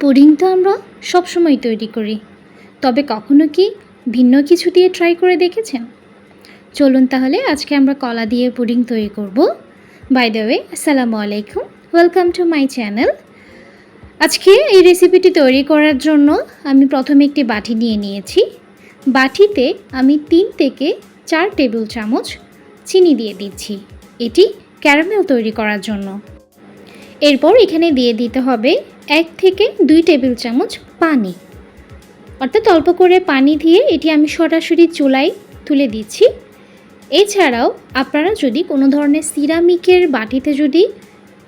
Pudding তো আমরা সবসময় তৈরি করি। তবে কখনো কি ভিন্ন কিছু দিয়ে ট্রাই করে দেখেছেন? চলুন তাহলে আজকে আমরা কলা দিয়ে পুডিং তৈরি করব। বাই দ্য ওয়ে আসসালামু আলাইকুম। ওয়েলকাম টু মাই চ্যানেল আজকে এই রেসিপিটি তৈরি করার জন্য আমি প্রথমে একটি বাটি নিয়ে নিয়েছি। বাটিতে আমি তিন থেকে চার টেবিল চামচ চিনি দিয়ে দিচ্ছি। এটি ক্যারামেল তৈরি করার জন্য। এরপর এখানে দিয়ে দিতে হবে এক থেকে দুই টেবিল চামচ পানি। অর্থাৎ অল্প করে পানি দিয়ে এটি আমি সরাসরি চুলায় তুলে দিচ্ছি। এছাড়াও আপনারা যদি কোনো ধরনের সিরামিকের বাটিতে যদি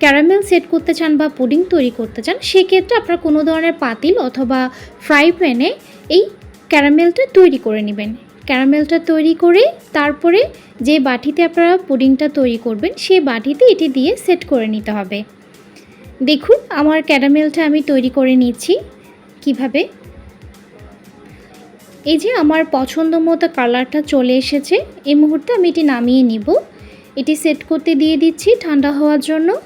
ক্যারামেল সেট করতে চান বা পুডিং তৈরি করতে চান, সেক্ষেত্রে আপনারা কোনো ধরনের পাতিল অথবা ফ্রাই প্যানে এই ক্যারামেলটা তৈরি করে নেবেন। ক্যারামেলটা তৈরি করে তারপরে যে বাটিতে আপনারা পুডিংটা তৈরি করবেন সেই বাটিতে এটি দিয়ে সেট করে নিতে হবে। দেখুন, আমার ক্যারামেলটা আমি তৈরি করে নিচ্ছি কীভাবে। এই যে আমার পছন্দ মতো কালারটা চলে এসেছে, এই মুহূর্তে আমি এটি নামিয়ে নিব। এটি সেট করতে দিয়ে দিচ্ছি ঠান্ডা হওয়ার জন্য।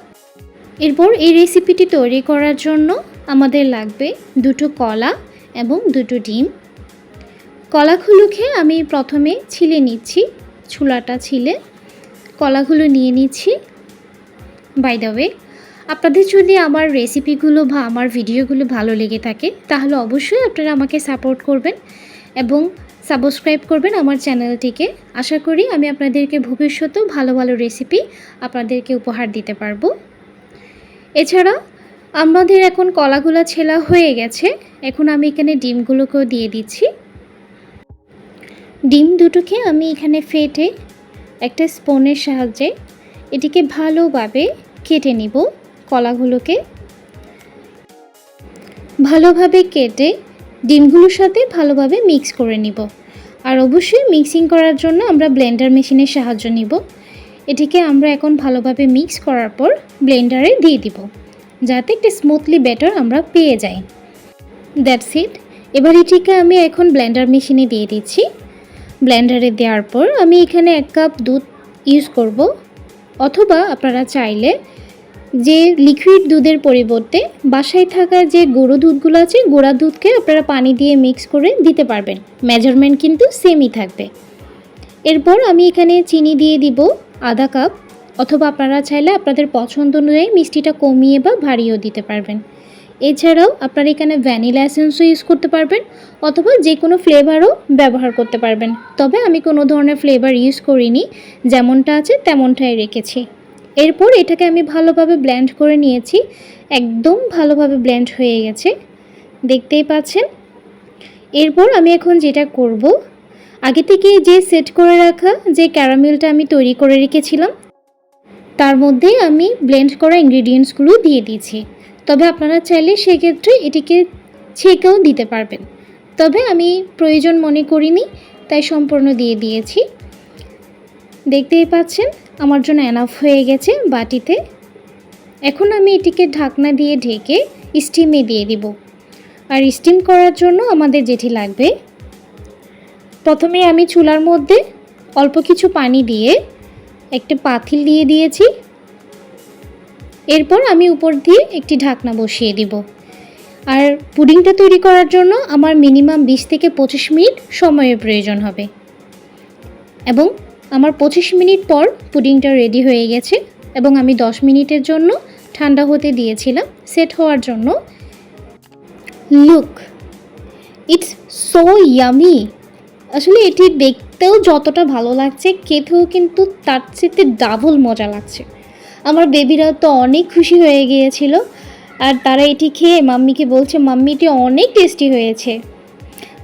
এরপর এই রেসিপিটি তৈরি করার জন্য আমাদের লাগবে দুটো কলা এবং দুটো ডিম। কলাগুলোকে আমি প্রথমে ছিলে নিচ্ছি ছুলাটা ছিলে। কলাগুলো নিয়ে নিচ্ছি। বাই দ্য ওয়ে আপনাদের যদি আমার রেসিপিগুলো বা আমার ভিডিওগুলো ভালো লেগে থাকে, তাহলে অবশ্যই আপনারা আমাকে সাপোর্ট করবেন এবং সাবস্ক্রাইব করবেন আমার চ্যানেলটিকে আশা করি আমি আপনাদেরকে ভবিষ্যতেও ভালো ভালো রেসিপি আপনাদেরকে উপহার দিতে পারব। এছাড়া আমাদের এখন কলাগুলা ছেলা হয়ে গেছে, এখন আমি এখানে ডিমগুলোকেও দিয়ে দিচ্ছি। ডিম দুটোকে আমি এখানে ফেটে একটা স্পুনের সাহায্যে এটিকে ভালোভাবে কেটে নিব। কলাগুলোকে ভালোভাবে কেটে ডিমগুলোর সাথে ভালোভাবে মিক্স করে নিব। আর অবশ্যই মিক্সিং করার জন্য আমরা ব্লেন্ডার মেশিনের সাহায্য নিব। এটিকে আমরা এখন ভালোভাবে মিক্স করার পর ব্লেন্ডারে দিয়ে দিব, যাতে একটি স্মুথলি ব্যাটার আমরা পেয়ে যাই। That's it. এবার এটিকে আমি এখন ব্লেন্ডার মেশিনে দিয়ে দিচ্ছি। ব্লেন্ডারে দেওয়ার পর আমি এখানে এক কাপ দুধ ইউজ করব, অথবা আপনারা চাইলে যে লিকুইড দুধের পরিবর্তে বাসায় থাকা যে গুঁড়ো দুধগুলো আছে, গুঁড়া দুধকে আপনারা পানি দিয়ে মিক্স করে দিতে পারবেন। মেজারমেন্ট কিন্তু সেমই থাকবে। এরপর আমি এখানে চিনি দিয়ে দিব আধা কাপ অথবা আপনারা চাইলে আপনাদের পছন্দ অনুযায়ী মিষ্টিটা কমিয়ে বা ভারিয়েও দিতে পারবেন। এছাড়াও আপনারা এখানে ভ্যানিলা এসেন্সও ইউজ করতে পারবেন, অথবা যে কোনো ফ্লেভারও ব্যবহার করতে পারবেন। তবে আমি কোনো ধরনের ফ্লেভার ইউজ করিনি, যেমনটা আছে তেমনটাই রেখেছি। এরপর এটাকে আমি ভালোভাবে ব্ল্যান্ড করে নিয়েছি। একদম ভালোভাবে ব্লেন্ড হয়ে গেছে। দেখতেই পাচ্ছেন? এরপর আমি এখন যেটা করব, আগে থেকে যে সেট করে রাখা যে ক্যারামেলটা আমি তৈরি করে রেখেছিলাম, তার মধ্যে আমি ব্লেন্ড করা ইনগ্রিডিয়েন্টসগুলো দিয়ে দিয়েছি। তবে আপনারা চাইলে সেক্ষেত্রে এটিকে ছেঁকেও দিতে পারবেন। তবে আমি প্রয়োজন মনে করিনি, তাই সম্পূর্ণ দিয়ে দিয়েছি। দেখতেই পাচ্ছেন? আমার জন্য অ্যানাফ হয়ে গেছে বাটিতে। এখন আমি এটিকে ঢাকনা দিয়ে ঢেকে স্টিমে দিয়ে দিব। আর স্টিম করার জন্য আমাদের যেটি লাগবে, প্রথমে আমি চুলার মধ্যে অল্প কিছু পানি দিয়ে একটা পাতিল দিয়ে দিয়েছি। এরপর আমি উপর দিয়ে একটি ঢাকনা বসিয়ে দিব। আর পুডিংটা তৈরি করার জন্য আমার মিনিমাম বিশ থেকে পঁচিশ মিনিট সময়ের প্রয়োজন হবে। এবং আমার পঁচিশ মিনিট পর পুডিংটা রেডি হয়ে গেছে এবং আমি দশ মিনিটের জন্য ঠান্ডা হতে দিয়েছিলাম। সেট হওয়ার জন্য। লুক ইটস সো ইয়ামি আসলে এটি দেখতেও যতটা ভালো লাগছে, খেতেও কিন্তু তার চেয়ে ডাবল মজা লাগছে। আমার বেবিরা তো অনেক খুশি হয়ে গিয়েছিল। আর তারা এটি খেয়ে মাম্মিকে বলছে, মাম্মি, এটি অনেক টেস্টি হয়েছে।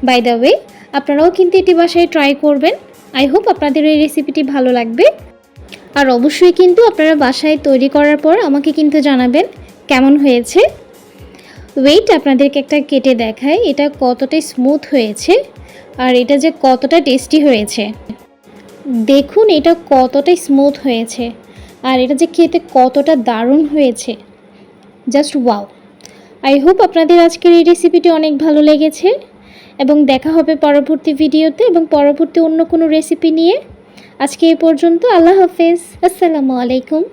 বাই দ্য ওয়ে আপনারাও কিন্তু এটি বাসায় ট্রাই করবেন। আই হোপ আপনাদের এই রেসিপিটি ভালো লাগবে। আর অবশ্যই কিন্তু আপনারা বাসায় তৈরি করার পর আমাকে কিন্তু জানাবেন কেমন হয়েছে। ওয়েট আপনাদেরকে একটা কেটে দেখায় এটা কতটা স্মুথ হয়েছে আর এটা যে কতটা টেস্টি হয়েছে। দেখুন, এটা কতটা স্মুথ হয়েছে আর এটা যে খেতে কতটা দারুণ হয়েছে। জাস্ট ওয়াও আই হোপ আপনাদের আজকের এই রেসিপিটি অনেক ভালো লেগেছে। এবং দেখা হবে পরবর্তী ভিডিওতে এবং পরবর্তী অন্য কোনো রেসিপি নিয়ে। আজকে এই পর্যন্ত, আল্লাহ হাফেজ। আসসালামু আলাইকুম।